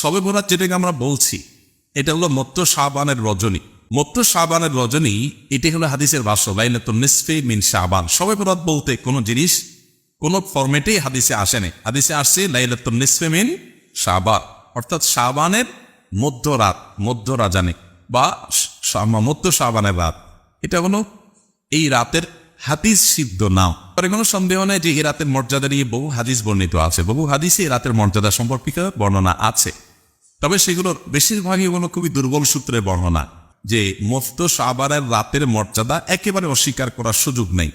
সবে বরাত যেটাকে আমরা বলছি, এটা হলো মত্ত শাহবানের রজনী। মত্ত শাহবানের রজনী, এটি হলো হাদিসের ভাষ্য লাইলাতুন নিসফে মিন শাহবান সবে বরাত বলতে কোনো জিনিস, কোন ফরম্যাটেই হাদিসে আসেনি হাদিসে আসছে লাইলাতুন নিসফে মিন শাহবান অর্থাৎ শাহবানের মধ্যরাত মধ্য রাজানে, বা মধ্য শাহবানের রাত। এটা হলো এই রাতের হাদিস সিদ্ধ নাও। পরে কোনো সন্দেহ নেই যে এই রাতের মর্যাদা নিয়ে বহু হাদিস বর্ণিত আছে। বহু হাদিসে এই রাতের মর্যাদা সম্পর্কিত বর্ণনা আছে। তবে সেগুলোর বেশিরভাগই হলো খুবই দুর্বল সূত্রে বর্ণনা, যে মুফত সাবারের রাতের মর্যাদা একেবারে অস্বীকার করার সুযোগ নেই।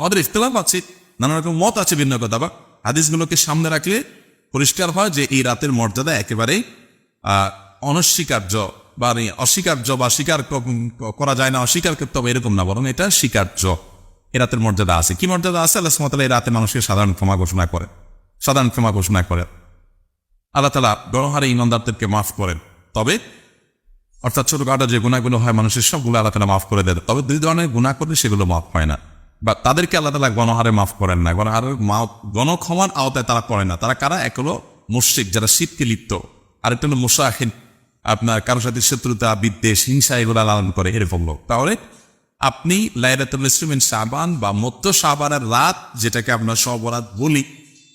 আমাদের ইফতলাফ আছে, নানা রকম মত আছে ভিন্ন কথা, বা হাদিসগুলোকে সামনে রাখলে পরিষ্কার হয় যে এই রাতের মর্যাদা একেবারেই অনস্বীকার্য বা অস্বীকার্য বা স্বীকার করা যায় না, অস্বীকার করতে হবে এরকম না, বরং এটা স্বীকার্য। এ রাতের মর্যাদা আছে। কি মর্যাদা আছে? আল্লাহ সুমতাল এই রাতে মানুষকে সাধারণ ক্ষমা ঘোষণা করে। সাধারণ ক্ষমা ঘোষণা করে। আল্লাহ তালা গণহারে ইমানদারদেরকে মাফ করেন। তবে, অর্থাৎ ছোটখাটো যে গুণাগুলো হয় মানুষের, সবগুলো আল্লাহ তালা মাফ করে দেন। তবে দুই ধরনের গুণা করলে সেগুলো মাফ হয় না। বা তাদেরকে আল্লাহ তালা গণহারে মাফ করেন না। গণহারে মাফ গণক্ষমার আওতায় তারা করে না। তারা কারা? এক হলো মুশ্রিক, যারা শীতকে লিপ্ত। আরেকটা হলো মুসাহিন আপনার কারোর সাথে শত্রুতা, বিদ্বেষ, হিংসা এগুলো লালন করে, এরকম লোক। তাহলে আপনি লাইলাতুল সাবান বা মধ্য সাবানের রাত, যেটাকে আমরা সবরাত বলি,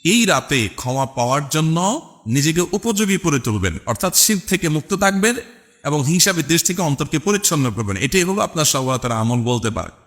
এই রাতে ক্ষমা পাওয়ার জন্য নিজেকে উপযোগী করে তুলবেন, অর্থাৎ শিব থেকে মুক্ত থাকবেন এবং হিসাবে দেশ থেকে অন্তরকে পরিচ্ছন্ন করবেন। এটাই হলো আপনার সবরাতের আমল বলতে পারে।